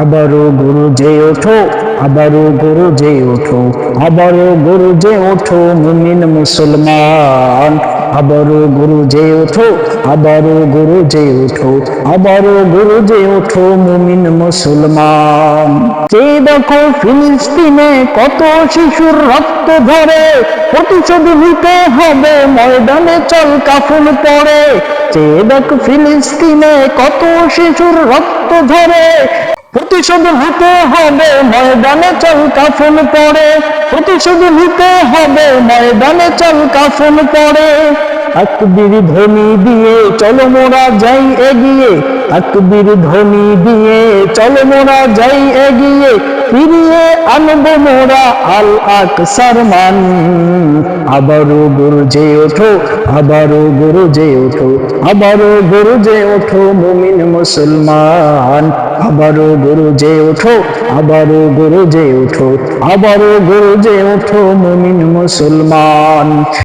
আবারও গুরু যে ওঠো, আবারও গুরু যে ওঠো, আবারও গুরু যে ওঠো মুমিন মুসলমান। আবারও গুরু যে ওঠো, আবারও গুরু যে ওঠো, আবারও গুরু যে ওঠো মুমিন মুসলমান। যে দেখো ফিলিস্তিনে কত শিশুর রক্ত ধরে, প্রতিশোধ নিতে হবে, ময়দানে চল কাফন পড়ে যে দেখো ফিলিস্তিনে কত শিশুর রক্ত ধরে প্রতিশোধ নিতে হবে ময়দানে চল কাফন পড়ে। প্রতিশোধ নিতে হবে ময়দানে চল কাফন পড়ে। আকবির ধ্বনি দিয়ে, চলো মোরা যাই এগিয়ে। আকবির ধ্বনি দিয়ে, চলো মোরা যাই এগিয়ে। ফিরিয়ে আনব মোরা আল আকসার মান। আবারও গরজে ওঠো আবারও গরজে ওঠো আবারও গরজে ওঠো মুমিন মুসলমান। আবারও ওঠো আবারও গরজে ওঠো আবারও ওঠো মুমিন মুসলমান।